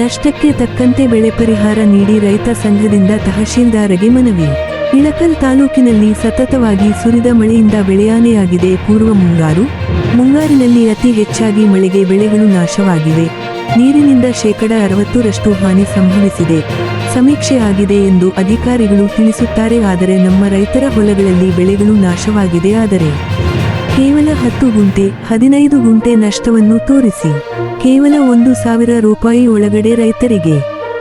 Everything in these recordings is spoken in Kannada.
ನಷ್ಟಕ್ಕೆ ತಕ್ಕಂತೆ ಬೆಳೆ ಪರಿಹಾರ ನೀಡಿ ರೈತ ಸಂಘದಿಂದ ತಹಶೀಲ್ದಾರಗೆ ಮನವಿ. ಇಳಕಲ್ ತಾಲೂಕಿನಲ್ಲಿ ಸತತವಾಗಿ ಸುರಿದ ಮಳೆಯಿಂದ ಬೆಳೆಯಾನೆಯಾಗಿದೆ ಪೂರ್ವ ಮುಂಗಾರು. ಮುಂಗಾರಿನಲ್ಲಿ ಅತಿ ಹೆಚ್ಚಾಗಿ ಮಳೆಗೆ ಬೆಳೆಗಳು ನಾಶವಾಗಿವೆ. ನೀರಿನಿಂದ ಶೇಕಡ ಅರವತ್ತರಷ್ಟು ಹಾನಿ ಸಂಭವಿಸಿದೆ. ಸಮೀಕ್ಷೆ ಆಗಿದೆ ಎಂದು ಅಧಿಕಾರಿಗಳು ತಿಳಿಸುತ್ತಾರೆ, ಆದರೆ ನಮ್ಮ ರೈತರ ಹೊಲಗಳಲ್ಲಿ ಬೆಳೆಗಳು ನಾಶವಾಗಿದೆ, ಆದರೆ ಕೇವಲ ಹತ್ತು ಗುಂಟೆ, ಹದಿನೈದು ಗುಂಟೆ ನಷ್ಟವನ್ನು ತೋರಿಸಿ. ಕೇವಲ ಒಂದು ಸಾವಿರ ರೂಪಾಯಿ ಒಳಗಡೆ ರೈತರಿಗೆ.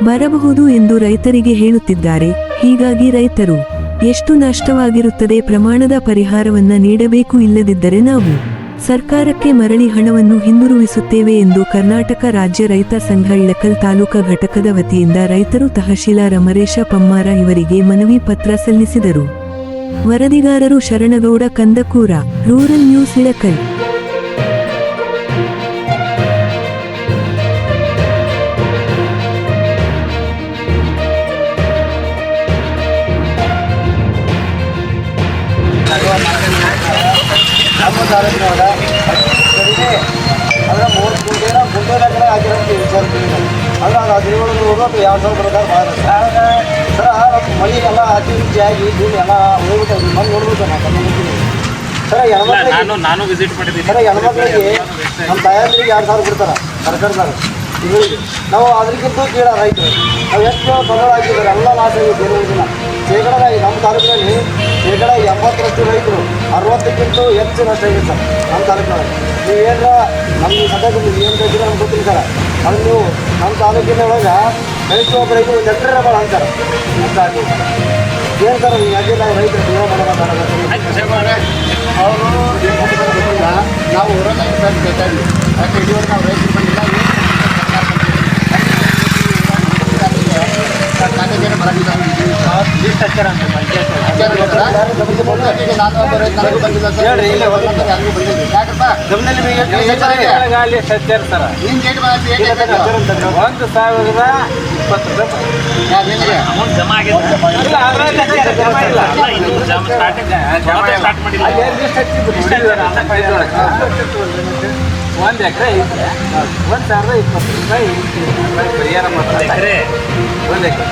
ಬರಬಹುದು ಎಂದು ರೈತರಿಗೆ ಹೇಳುತ್ತಿದ್ದಾರೆ. ಹೀಗಾಗಿ ರೈತರು, ಎಷ್ಟು ನಷ್ಟವಾಗಿರುತ್ತದೆ ಪ್ರಮಾಣದ ಪರಿಹಾರವನ್ನ ನೀಡಬೇಕು ಇಲ್ಲದಿದ್ದರೆ ನಾವು ಸರ್ಕಾರಕ್ಕೆ ಮರಳಿ ಹಣವನ್ನು ಹಿಂದಿರುಗಿಸುತ್ತೇವೆ ಎಂದು ಕರ್ನಾಟಕ ರಾಜ್ಯ ರೈತ ಸಂಘ ಇಳಕಲ್ ತಾಲೂಕಾ ಘಟಕದ ವತಿಯಿಂದ ರೈತರು ತಹಶೀಲಾರ ಮರೇಶ ಪಮ್ಮಾರ ಇವರಿಗೆ ಮನವಿ ಪತ್ರ ಸಲ್ಲಿಸಿದರು. ವರದಿಗಾರರು ಶರಣಗೌಡ ಕಂದಕೂರ, ರೂರಲ್ ನ್ಯೂಸ್ ಇಳಕಲ್. ನಮ್ಮ ತಾಲೂಕಿನೊಳಗ ಕಡಿಮೆ ಅಂದ್ರೆ ಮೂರು ಗುಂಟೆನ ಗುಂಟೆನ ಕಡೆ ಹಾಕಿರಂತ ವಿಚಾರಿಸ್ತೀವಿ ಅಂದ್ರೆ ಅದು ಹದಿನೇಳು ನೂರು ಅಥವಾ ಎರಡು ಸಾವಿರ ಪ್ರಕಾರ ಭಾಳ ಅತಿವೃಷ್ಟಿ ಆಗಿ ಭೂಮಿ ಎಲ್ಲ ಹೋಗ್ಬಿಟ್ಟು ಮನೆ ನೋಡ್ಬೇಕು ನಾ ಕರ್ನಾಟಕದಲ್ಲಿ ಸರ ಹೆಣ್ಮಕ್ಳಿಗೆ ನಾನು ನಾನು ವಿಸಿಟ್ ಮಾಡಿದ್ದೀನಿ. ಸರ ಹೆಣ್ಮಕ್ಳಿಗೆ ನಮ್ಮ ತಾಯಂದ್ರಿಗೆ ಎರಡು ಸಾವಿರ ಕೊಡ್ತಾರೆ ಸರ್ಕಾರದಾಗ ತಿಂಗಳಿಗೆ. ನಾವು ಅದಕ್ಕಿಂತ ಕೀಳ ರೈತರು. ನಾವು ಎಷ್ಟು ಬಂಡವಾಳ ಹಾಕಿದ್ದಾರೆ ಎಲ್ಲ ಲಾಸ್ ಆಗಿದೆ ಇರೋದಿಲ್ಲ ಶೇಕಡ ನಮ್ಮ ತಾಲೂಕಿನಲ್ಲಿ ಶೇಕಡ ಎಂಬತ್ತರಷ್ಟು ರೈತರು ಅರವತ್ತಕ್ಕಿಂತ ಹೆಚ್ಚು ನಷ್ಟ ಆಗಿದೆ ಸರ್ ನಮ್ಮ ತಾಲೂಕಿನೊಳಗೆ ನೀವೇನ ನಮ್ಮ ಸದ್ಯಕ್ಕೆ ನೀವು ಏನು ಬೇಕಿದ್ರೆ ನಮ್ಗೆ ಗೊತ್ತಿಲ್ಲ ಸರ್ ಅದು ನೀವು ನಮ್ಮ ತಾಲೂಕಿನೊಳಗೆ ಒಳಗೆ ಒಬ್ಬ ರೈತರು ಒಂದು ಎಕರೆ ಭಾಳ ಅಂತಾರೆ. ಆಗಿದೆ ಏನು ಸರ್, ನೀವು ಯಾಕೆ ನಾವು ರೈತರು ಜೀವ ಮಾಡೋಣ ಅವರು ನಾವು ಊರನ್ನ ಇರ್ಬೇಕು ಬೇಕಾಗಿ ಯಾಕೆ ಇದುವರೆಗೆ ನಾವು ರೈತರು ಬಂದಿಲ್ಲ? ಲಿಸ್ಟ್ ಹಚ್ಚಾರ ಅಂತ ಈಗ ನಾನು ಒಬ್ಬ ರೈತ ನನಗೂ ಬಂದಿಲ್ಲ ಸರ್ ಹೇಳ್ರಿ, ಇಲ್ಲೇ ಬಂದಿಲ್ಲ ಯಾಕಪ್ಪ ಸರ್. ನಿನ್ ಗೇಟ್ ಸರ್, ಒಂದು ಸಾವಿರದ ಇಪ್ಪತ್ತು ರೂಪಾಯಿ. ಯಾರು ನಿನಗೆ? ಅಮೌಂಟ್ ಜಮಾ ಆಗಿದೆ ಇಲ್ಲ ಅದ್ರಲ್ಲಿ ಹಚ್ಚಾರ, ಜಮಾ ಇಲ್ಲ ಇಲ್ಲ, ಇನ್ನು ಜಮಾ ಸ್ಟಾರ್ಟ್ ಸ್ಟಾರ್ಟ್ ಮಾಡಿಲ್ಲ. ಒಂದು ಎಕರೆ ಐತೆ ಒಂದು ಸಾವಿರದ ಇಪ್ಪತ್ತು ರೂಪಾಯಿ ಪರಿಹಾರ ಮಾಡ್ತಾರೆ ಎಕರೆ? ಒಂದು ಎಕರೆ.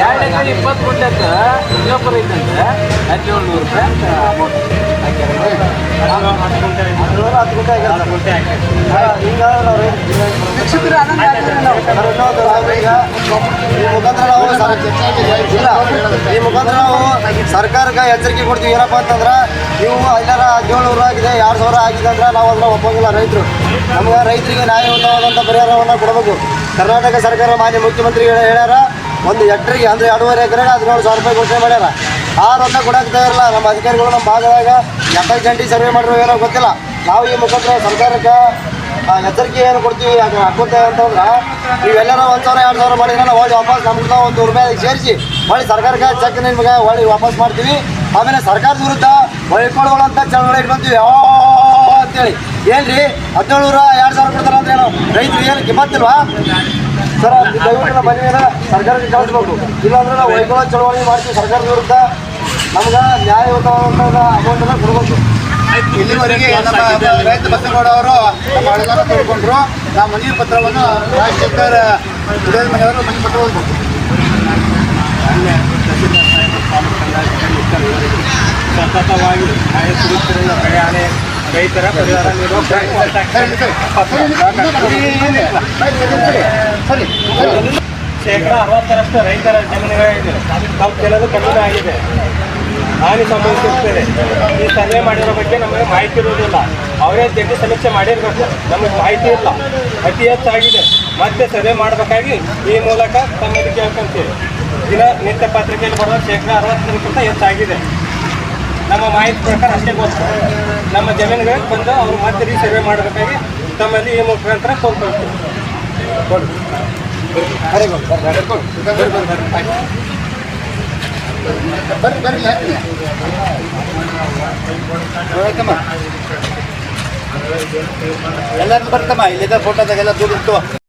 ಎರಡು ಎಕರೆ ಇಪ್ಪತ್ತು ಗುಂಟಕ್ಕೆ ಇನ್ನೊಬ್ಬರು ಐತಂದ್ರೆ ಹದಿನೇಳು ನೂರು ರೂಪಾಯಿ ಅಂತ ಅಮೌಂಟ್ ಈ ಮುಖಾಂತರ ನಾವು ಈ ಮುಖಾಂತರ ನಾವು ಸರ್ಕಾರಕ್ಕೆ ಎಚ್ಚರಿಕೆ ಕೊಡ್ತೀವಿ ಏನಪ್ಪಾ ಅಂತಂದ್ರೆ ನೀವು ಐದಾರ ಹದಿನೇಳು ಆಗಿದೆ ಎರಡು ಸಾವಿರ ಆಗಿದೆ ಅಂದ್ರೆ ನಾವು ಅದನ್ನ ಒಪ್ಪಂಗಿಲ್ಲ. ರೈತರು ನಮ್ಗೆ ರೈತರಿಗೆ ನ್ಯಾಯಯುತವಾದಂಥ ಪರಿಹಾರವನ್ನು ಕೊಡಬೇಕು. ಕರ್ನಾಟಕ ಸರ್ಕಾರ ಮಾನ್ಯ ಮುಖ್ಯಮಂತ್ರಿ ಹೇಳ್ಯಾರ ಒಂದು ಎಕ್ಟ್ರಿಗೆ ಅಂದರೆ ಎರಡೂವರೆ ಎಕರೆಗೆ ಹದಿನೇಳು ಸಾವಿರ ರೂಪಾಯಿ ಘೋಷಣೆ ಮಾಡ್ಯಾರ. ಆರೊಂದ ಕೊಡೋಕ್ತಾ ಇರಲ್ಲ ನಮ್ಮ ಅಧಿಕಾರಿಗಳು ನಮ್ಮ ಭಾಗದಾಗ ಎಪ್ಪತ್ತು ಗಂಟೆ ಸರ್ವೆ ಮಾಡಿರೋ ಏನೋ ಗೊತ್ತಿಲ್ಲ. ನಾವು ಈ ಮುಖಾಂತರ ಸರ್ಕಾರಕ್ಕೆ ಆ, ಎಚ್ಚರಿಕೆ ಏನು ಕೊಡ್ತೀವಿ ಅದು ಹಾಕೋತೇವೆ ಅಂತಂದ್ರೆ ನೀವೆಲ್ಲರೂ ಒಂದು ಸಾವಿರ ಎರಡು ಸಾವಿರ ಮಾಡಿದ್ರೆ ನಾವು ಹೋಗಿ ವಾಪಸ್ ನಮ್ಗೆ ಒಂದು ರೂಪಾಯಿ ಸೇರಿಸಿ ಹೊಳ್ಳಿ ಸರ್ಕಾರಕ್ಕೆ ಚೆಕ್ ನಿಮ್ಗೆ ಹೊಳ್ಳಿ ವಾಪಸ್ ಮಾಡ್ತೀವಿ. ಆಮೇಲೆ ಸರ್ಕಾರದ ವಿರುದ್ಧ ಹೊಯ್ಕೊಳ್ಳುವಂಥ ಚಳವಳಿ ಇಟ್ಕೊಂತೀವಿ ಯಾವ ಅಂತೇಳಿ ಏನ್ರಿ? ಹದಿನೇಳು ನೂರ ಎರಡು ಸಾವಿರ ಕೊಡ್ತಾರ ಅಂದ್ರೆ ಏನು? ರೈತರು ಏನು ಕಿಮ್ಮತ್ತಿಲ್ವಾ? ಸರ್ ದಯವಿಟ್ಟು ನಮ್ಮ ಮನೆಯನ್ನ ಸರ್ಕಾರಕ್ಕೆ ಕಳಿಸ್ಬೇಕು. ಇಲ್ಲಾಂದ್ರೆ ನಾವು ವೈಕೊಳ್ಳೋ ಚಳವಳಿ ಮಾಡ್ತೀವಿ ಸರ್ಕಾರದ ವಿರುದ್ಧ. ನಮ್ಗೆ ನ್ಯಾಯಯುತವಾದಂಥ ಅಮೌಂಟನ್ನು ಕೊಡಬೇಕು. ಇಲ್ಲಿವರೆಗೆ ನಮ್ಮ ರೈತ ಬಸಗೌಡ ಅವರು ನಮ್ಮ ಅಳಗಾರ ತೋಡ್ಕೊಂಡ್ರು ನಾವು ಮನವಿ ಪತ್ರವನ್ನು ರಾಜಶೇಖರ್ ಮನೆಯವರು ಮನವಿ ಪತ್ರ ಸತತವಾಗಿ ಮಳೆ ಸುರಿಯುತ್ತಿರುವ ಬೆಳೆ ರೈತರ ಪರಿಹಾರ ನೀಡುವ ಶೇಕಡ ಅರವತ್ತರಷ್ಟು ರೈತರ ಜಮೀನುಗಳಿದೆ ಸ್ವಲ್ಪ ಕೆಲವು ಕಡಿಮೆ ಆಗಿದೆ. ಹಾನಿ ಸಂಭವಿಸುತ್ತದೆ ಈ ಸರ್ವೆ ಮಾಡಿರೋ ಬಗ್ಗೆ ನಮಗೆ ಮಾಹಿತಿ ಇರುವುದಿಲ್ಲ. ಅವರೇ ಜಗ್ಗಿ ಸಮೀಕ್ಷೆ ಮಾಡಿರಬೇಕು. ನಮಗೆ ಮಾಹಿತಿ ಇಲ್ಲ. ಅತಿ ಹೆಚ್ಚಾಗಿದೆ. ಮತ್ತೆ ಸರ್ವೆ ಮಾಡಬೇಕಾಗಿ ಈ ಮೂಲಕ ತಮ್ಮಲ್ಲಿ ಕೇಳ್ಕೊಂತೀವಿ ದಿನ ನಿತ್ಯ ಪತ್ರಿಕೆಯಲ್ಲಿ ಬರೋ ಶೇಕಡ ಅರವತ್ತರಕ್ಕಿಂತ ಹೆಚ್ಚಾಗಿದೆ. ನಮ್ಮ ಮಾಹಿತಿ ಪ್ರಕಾರ ಅಷ್ಟೇ ಗೊತ್ತು. ನಮ್ಮ ಜಮೀನುಗಳಿಗೆ ಬಂದು ಅವರು ಮತ್ತೆ ರೀ ಸರ್ವೆ ಮಾಡಬೇಕಾಗಿ ತಮ್ಮಲ್ಲಿ ಈ ಮುಖಾಂತರ ಕೋರ್ಕೊಳ್ತೀವಿ ಬರ್ರಿ. ಎಲ್ಲರೂ ಬರ್ತಮ್ಮ ಇಲ್ಲಿದ್ದ ಫೋಟೋದಾಗೆಲ್ಲ ದುಡ್ಡು